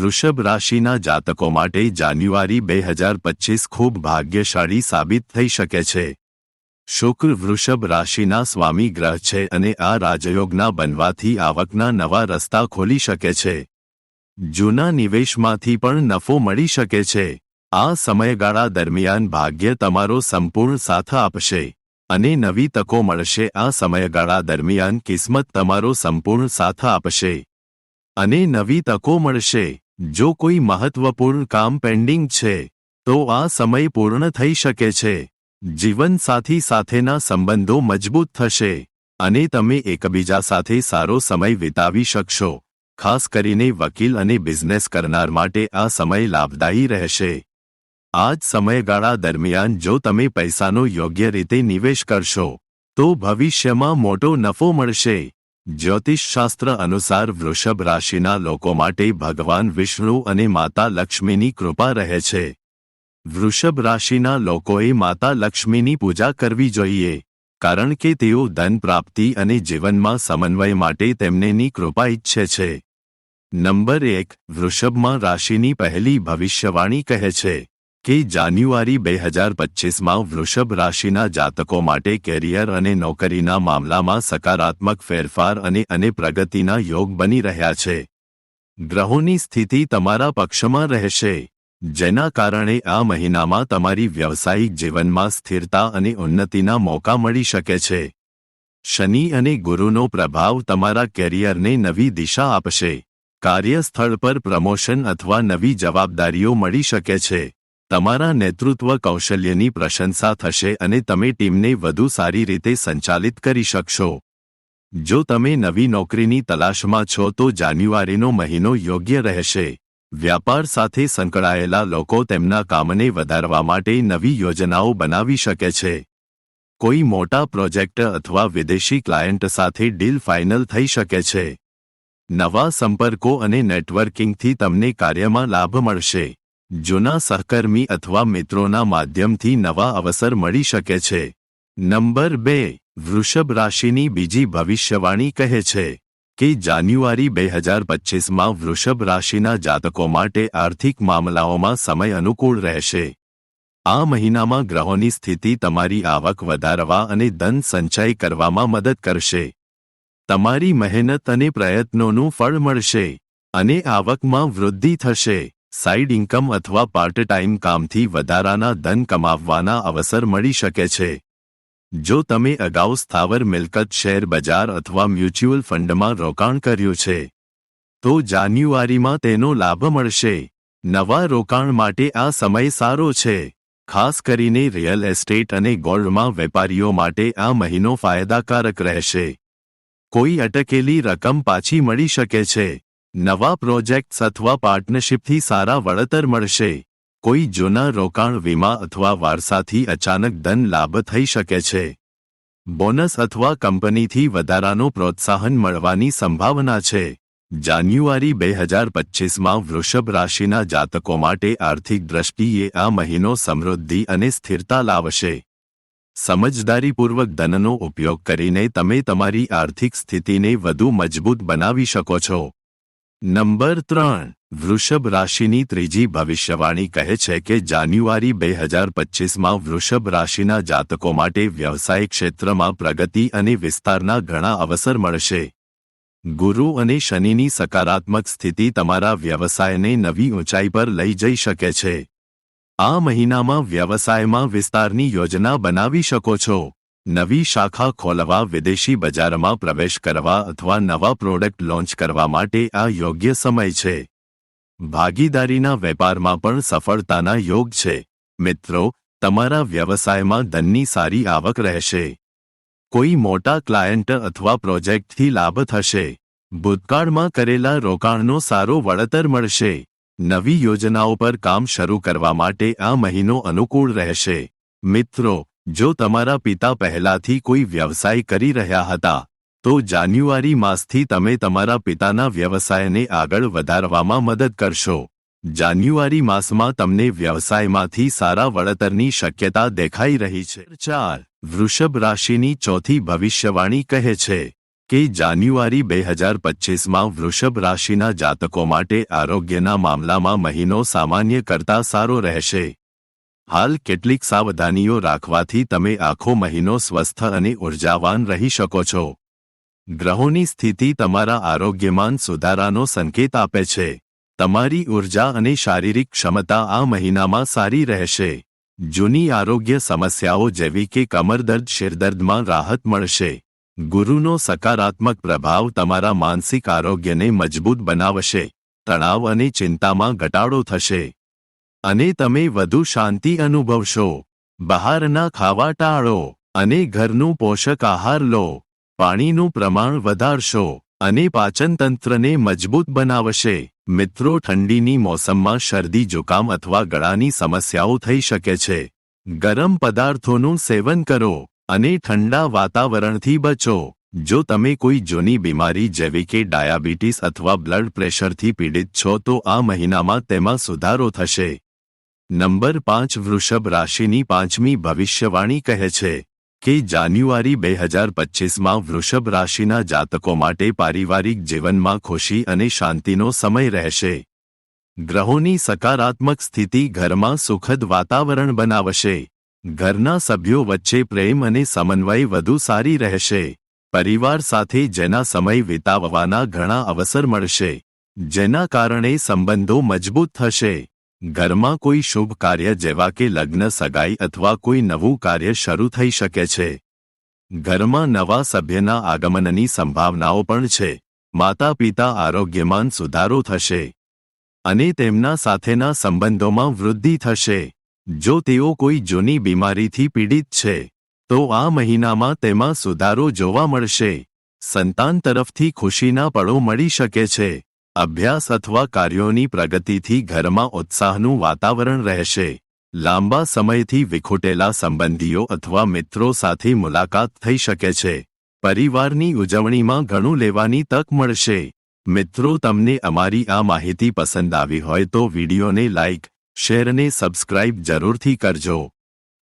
વૃષભ રાશિના જાતકો માટે જાન્યુઆરી બે હજાર પચીસ ખૂબ ભાગ્યશાળી સાબિત થઈ શકે છે. શુક્ર વૃષભ રાશિના સ્વામી ગ્રહ છે અને આ રાજયોગના બનવાથી આવકના નવા રસ્તા ખોલી શકે છે. જૂના નિવેશમાંથી પણ નફો મળી શકે છે. આ સમયગાળા દરમિયાન ભાગ્ય તમારો સંપૂર્ણ સાથ આપશે. અને નવી તકો મળશે. આ સમયગાળા દરમિયાન કિસ્મત તમારો સંપૂર્ણ સાથ આપશે. અને નવી તકો મળશે. જો કોઈ મહત્વપૂર્ણ કામ પેન્ડિંગ છે, તો આ સમય પૂર્ણ થઈ શકે છે. જીવનસાથી સાથેના સંબંધો મજબૂત થશે, અને તમે એકબીજા સાથે સારો સમય વિતાવી શકશો. ખાસ કરીને વકીલ અને બિઝનેસ કરનાર માટે આ સમય લાભદાયી રહેશે. આ જ સમયગાળા દરમિયાન જો તમે પૈસાનો યોગ્ય રીતે નિવેશ કરશો, તો ભવિષ્યમાં મોટો નફો મળશે. જ્યોતિષશાસ્ત્ર અનુસાર વૃષભ રાશિના લોકો માટે ભગવાન વિષ્ણુ અને માતા લક્ષ્મીની કૃપા રહે છે. વૃષભ રાશિના લોકોએ માતા લક્ષ્મીની પૂજા કરવી જોઈએ, કારણ કે તેઓ ધન પ્રાપ્તિ અને જીવનમાં સમન્વય માટે તેમનેની કૃપા ઈચ્છે છે. નંબર એક, વૃષભમાં રાશિની પહેલી ભવિષ્યવાણી કહે છે. કે જાન્યુઆરી બે હજાર પચ્ચીસમાં વૃષભ રાશિના જાતકો માટે કેરિયર અને નોકરીના મામલામાં સકારાત્મક ફેરફાર અને અને પ્રગતિના યોગ બની રહ્યા છે. ગ્રહોની સ્થિતિ તમારા પક્ષમાં રહેશે. જેના કારણે આ મહિનામાં તમારી વ્યવસાયિક જીવનમાં સ્થિરતા અને ઉન્નતિના મોકા મળી શકે છે. શનિ અને ગુરુનો પ્રભાવ તમારા કેરિયરને નવી દિશા આપશે. કાર્યસ્થળ પર પ્રમોશન અથવા નવી જવાબદારીઓ મળી શકે છે. તમારા નેતૃત્વ કૌશલ્યની પ્રશંસા થશે અને તમે ટીમને વધુ સારી રીતે સંચાલિત કરી શકશો. જો તમે નવી નોકરીની તલાશમાં છો તો જાન્યુઆરીનો મહિનો યોગ્ય રહેશે. વ્યાપાર સાથે સંકળાયેલા લોકો તેમના કામને વધારવા માટે નવી યોજનાઓ બનાવી શકે છે. કોઈ મોટા પ્રોજેક્ટ અથવા વિદેશી ક્લાયન્ટ સાથે ડીલ ફાઇનલ થઈ શકે છે. નવા સંપર્કો અને નેટવર્કિંગથી તમને કાર્યમાં લાભ મળશે. જૂના સહકર્મી અથવા મિત્રોના માધ્યમથી નવા અવસર મળી શકે છે. નંબર બે, વૃષભ રાશિની બીજી ભવિષ્યવાણી કહે છે કે જાન્યુઆરી બે હજાર પચ્ચીસમાં વૃષભ રાશિના જાતકો માટે આર્થિક મામલાઓમાં સમય અનુકૂળ રહેશે. આ મહિનામાં ગ્રહોની સ્થિતિ તમારી આવક વધારવા અને ધન સંચય કરવામાં મદદ કરશે. તમારી મહેનત અને પ્રયત્નોનું ફળ મળશે અને આવકમાં વૃદ્ધિ થશે. સાઇડ ઇન્કમ અથવા પાર્ટ ટાઈમ કામથી વધારાના ધન કમાવવાના અવસર મળી શકે છે. જો તમે અગાઉ સ્થાવર મિલકત શેર બજાર અથવા મ્યુચ્યુઅલ ફંડમાં રોકાણ કર્યું છે, તો જાન્યુઆરીમાં તેનો લાભ મળશે. નવા રોકાણ માટે આ સમય સારો છે, ખાસ કરીને રિયલ એસ્ટેટ અને ગોલ્ડમાં વેપારીઓ માટે આ મહિનો ફાયદાકારક રહેશે. કોઈ અટકેલી રકમ પાછી મળી શકે છે. નવા પ્રોજેક્ટ્સ અથવા પાર્ટનરશિપથી સારા વળતર મળશે. કોઈ જૂના રોકાણ વીમા અથવા વારસાથી અચાનક ધન લાભ થઈ શકે છે. બોનસ અથવા કંપનીથી વધારાનો પ્રોત્સાહન મળવાની સંભાવના છે. જાન્યુઆરી બે હજાર પચ્ચીસમાં વૃષભ રાશિના જાતકો માટે આર્થિક દ્રષ્ટિએ આ મહિનો સમૃદ્ધિ અને સ્થિરતા લાવશે. સમજદારીપૂર્વક ધનનો ઉપયોગ કરીને તમે તમારી આર્થિક સ્થિતિને વધુ મજબૂત બનાવી શકો છો. નંબર ત્રણ, વૃષભ રાશિની ત્રીજી ભવિષ્યવાણી કહે છે કે જાન્યુઆરી બે હજાર પચ્ચીસમાં વૃષભ રાશિના જાતકો માટે વ્યવસાયિક ક્ષેત્રમાં પ્રગતિ અને વિસ્તારના ઘણા અવસર મળશે. ગુરુ અને શનિની સકારાત્મક સ્થિતિ તમારા વ્યવસાયને નવી ઊંચાઈ પર લઈ જઈ શકે છે. આ મહિનામાં વ્યવસાયમાં વિસ્તારની યોજના બનાવી શકો છો. નવી શાખા ખોલવા વિદેશી બજારમાં પ્રવેશ કરવા અથવા નવા પ્રોડક્ટ લોન્ચ કરવા માટે આ યોગ્ય સમય છે. ભાગીદારીના વેપારમાં પણ સફળતાના યોગ છે. મિત્રો, તમારા વ્યવસાયમાં ધનની સારી આવક રહેશે. કોઈ મોટા ક્લાયન્ટ અથવા પ્રોજેક્ટથી લાભ થશે. ભૂતકાળમાં કરેલા રોકાણનો સારો વળતર મળશે. નવી યોજનાઓ પર કામ શરૂ કરવા માટે આ મહિનો અનુકૂળ રહેશે. મિત્રો જો તમારા પિતા પહેલાથી કોઈ વ્યવસાય કરી રહ્યા હતા, તો જાન્યુઆરી માસથી તમે તમારા પિતાના વ્યવસાયને આગળ વધારવામાં મદદ કરશો. જાન્યુઆરી માસમાં તમને વ્યવસાયમાંથી સારા વળતરની શક્યતા દેખાઈ રહી છે. ચાર, વૃષભ રાશિની ચોથી ભવિષ્યવાણી કહે છે કે જાન્યુઆરી બે હજાર પચીસમાં વૃષભ રાશિના જાતકો માટે આરોગ્યના મામલામાં મહિનો સામાન્ય કરતા સારો રહેશે. હાલ કેટલીક સાવધાનીઓ રાખવાથી તમે આખો મહિનો સ્વસ્થ અને ઉર્જાવાન રહી શકો છો. ગ્રહોની સ્થિતિ તમારા આરોગ્યમાન સુધારાનો સંકેત આપે છે. તમારી ઊર્જા અને શારીરિક ક્ષમતા આ મહિનામાં સારી રહેશે. જૂની આરોગ્ય સમસ્યાઓ જેવી કે કમરદર્દ શિરદર્દમાં રાહત મળશે. ગુરુનો સકારાત્મક પ્રભાવ તમારા માનસિક આરોગ્યને મજબૂત બનાવશે. તણાવ અને ચિંતામાં ઘટાડો થશે. અને તમે વધુ શાંતિ અનુભવશો. બહારના ખાવા ટાળો અને ઘરનું પોષક આહાર લો. પાણીનું પ્રમાણ વધારશો અને પાચનતંત્રને મજબૂત બનાવશે. મિત્રો, ઠંડીની મોસમમાં શરદી, જુકામ અથવા ગળાની સમસ્યાઓ થઈ શકે છે. ગરમ પદાર્થોનું સેવન કરો અને ઠંડા વાતાવરણથી બચો. જો તમે કોઈ જૂની બીમારી જેવી કે ડાયાબિટીસ અથવા બ્લડ પ્રેશરથી પીડિત છો, તો આ મહિનામાં તેમાં સુધારો થશે. નંબર પાંચ વૃષભ રાશિની પાંચમી ભવિષ્યવાણી કહે છે કે જાન્યુઆરી બે હજાર પચીસમાં વૃષભ રાશિના જાતકો માટે પારિવારિક જીવનમાં ખુશી અને શાંતિનો સમય રહેશે. ગ્રહોની સકારાત્મક સ્થિતિ ઘરમાં સુખદ વાતાવરણ બનાવશે. ઘરના સભ્યો વચ્ચે પ્રેમ અને સમન્વય વધુ સારી રહેશે. પરિવાર સાથે જેના સમય વિતાવવાના ઘણા અવસર મળશે, જેના કારણે સંબંધો મજબૂત થશે. ઘરમાં કોઈ શુભ કાર્ય જેવા કે લગ્ન, સગાઈ અથવા કોઈ નવું કાર્ય શરૂ થઈ શકે છે. ઘરમાં નવા સભ્યના આગમનની સંભાવનાઓ પણ છે. માતા પિતા આરોગ્યમાન સુધારો થશે અને તેમના સાથેના સંબંધોમાં વૃદ્ધિ થશે. જો તેઓ કોઈ જૂની બીમારીથી પીડિત છે, તો આ મહિનામાં તેમાં સુધારો જોવા મળશે. સંતાન તરફથી ખુશીના પળો મળી શકે છે. અભ્યાસ અથવા કાર્યોની પ્રગતિથી ઘરમાં ઉત્સાહનું વાતાવરણ રહેશે. લાંબા સમયથી વિખૂટેલા સંબંધીઓ અથવા મિત્રો સાથે મુલાકાત થઈ શકે છે. પરિવારની ઉજવણીમાં ઘણું લેવાની તક મળશે. મિત્રો, તમને અમારી આ માહિતી પસંદ આવી હોય તો વિડીયોને લાઇક શેર અને સબસ્ક્રાઇબ જરૂરથી કરજો.